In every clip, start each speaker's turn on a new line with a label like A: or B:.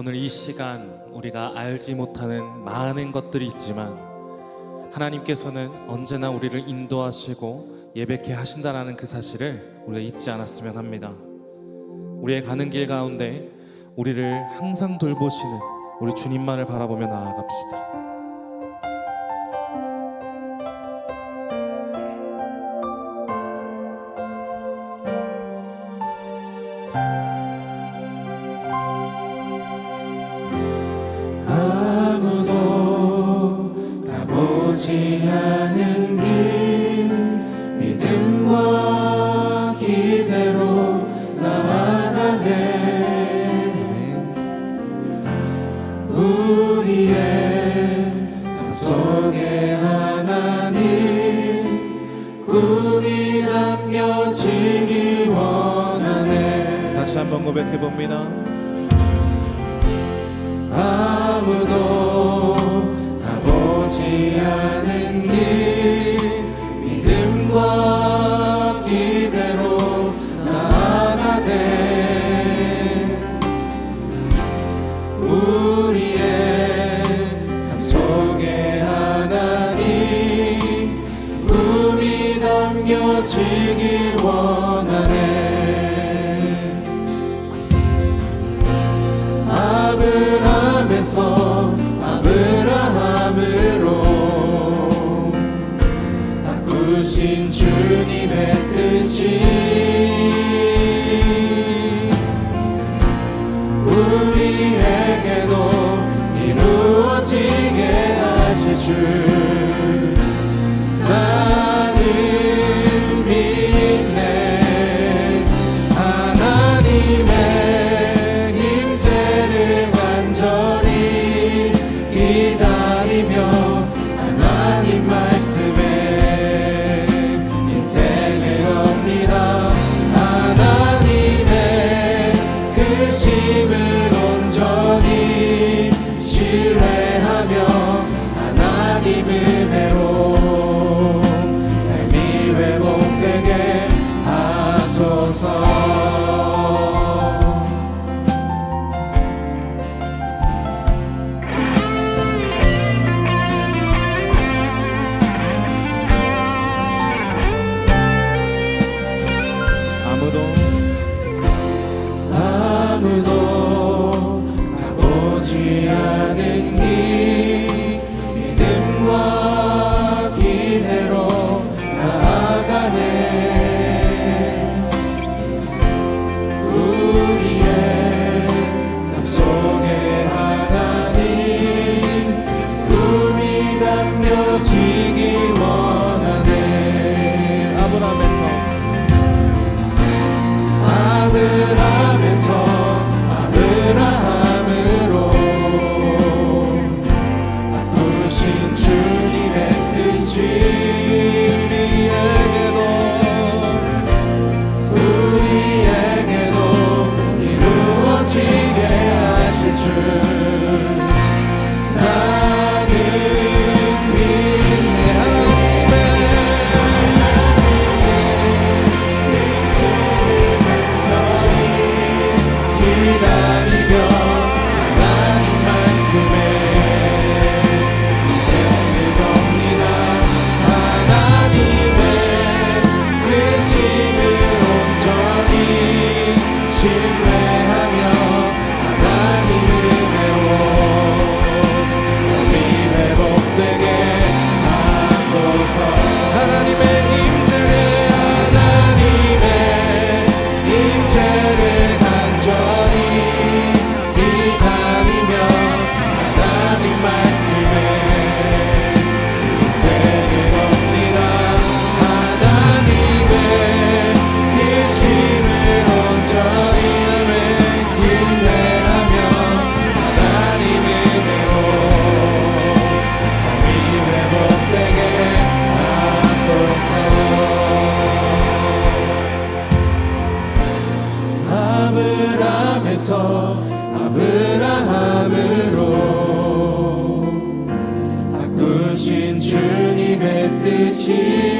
A: 오늘 이 시간 우리가 알지 못하는 많은 것들이 있지만 하나님께서는 언제나 우리를 인도하시고 예배케 하신다라는 그 사실을 우리가 잊지 않았으면 합니다. 우리의 가는 길 가운데 우리를 항상 돌보시는 우리 주님만을 바라보며 나아갑시다.
B: 같이
A: 한번 고백해 봅니다.
B: 아무도 아버지 안 一。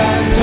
B: 한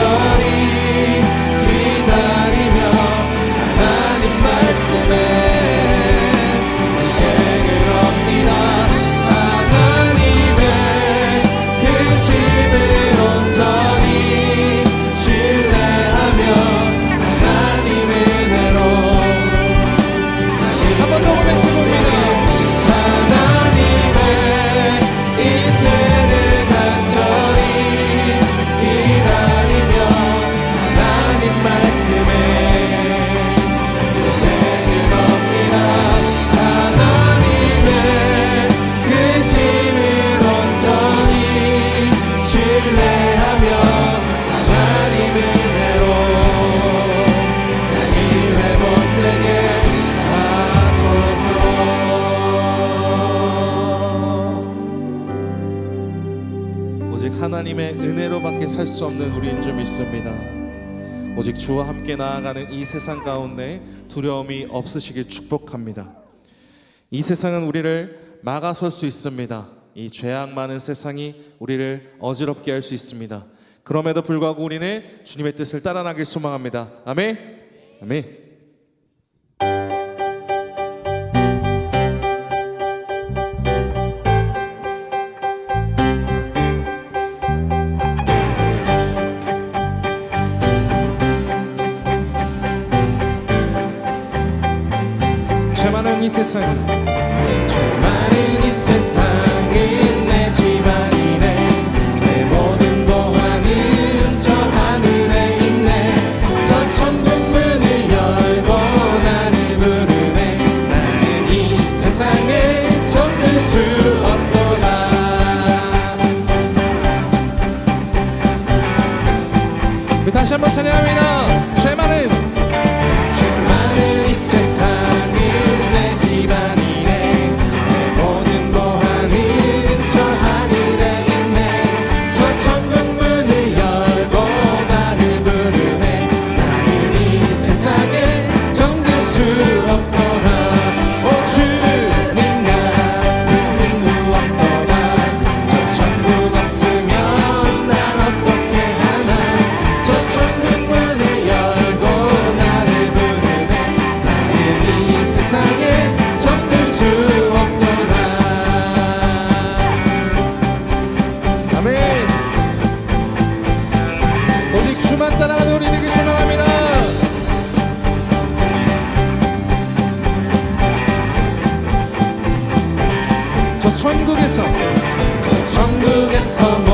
A: 오직 하나님의 은혜로밖에 살 수 없는 우리인 줄 믿습니다. 오직 주와 함께 나아가는 이 세상 가운데 두려움이 없으시길 축복합니다. 이 세상은 우리를 막아설 수 있습니다. 이 죄악 많은 세상이 우리를 어지럽게 할 수 있습니다. 그럼에도 불구하고 우리는 주님의 뜻을 따라나길 소망합니다. 아멘. 아멘.
B: se Sessoni.
A: 천국에서.
B: 천국에서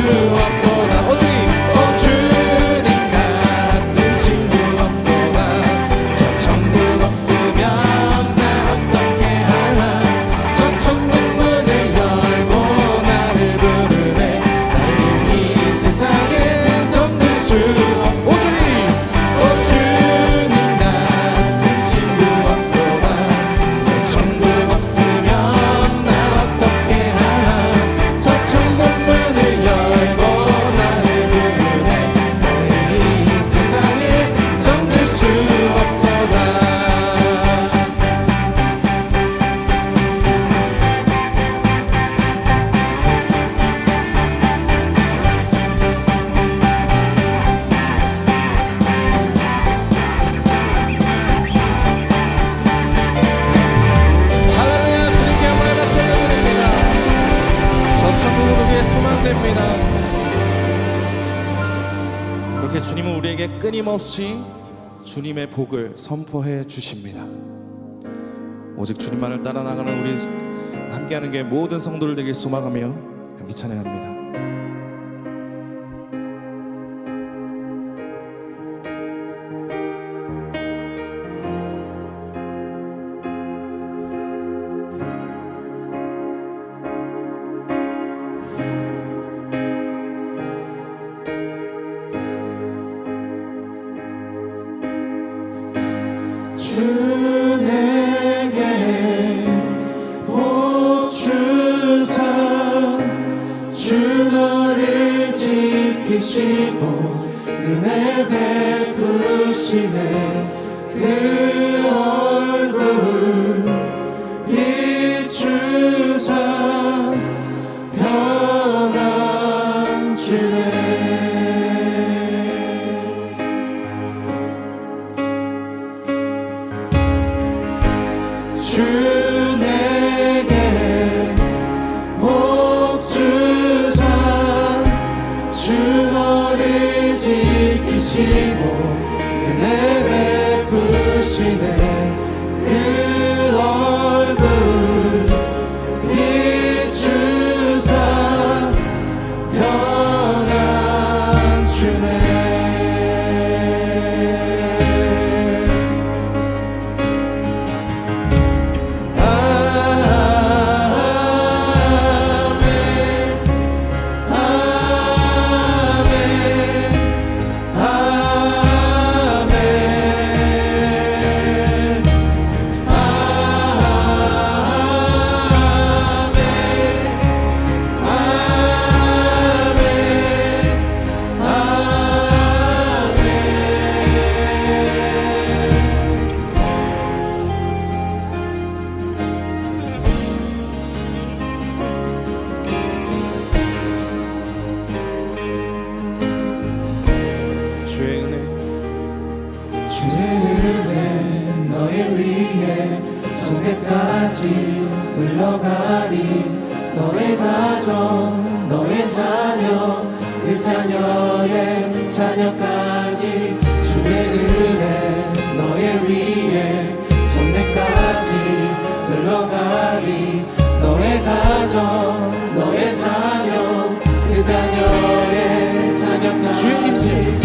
B: true. 주님은
A: 우리에게 끊임없이 주님의 복을 선포해 주십니다. 오직 주님만을 따라 나가는 우리 함께하는 게 모든 성도들 되길 소망하며 함께 찬양합니다. 주의
B: 너의 위에 정대까지 흘러가리. 너의 가정 너의 자녀 그 자녀의 자녀까지 주의 은혜 너의 위에 정대까지 흘러가리. 너의 가정 너의 자녀 그 자녀의 자녀까지. 주의 임재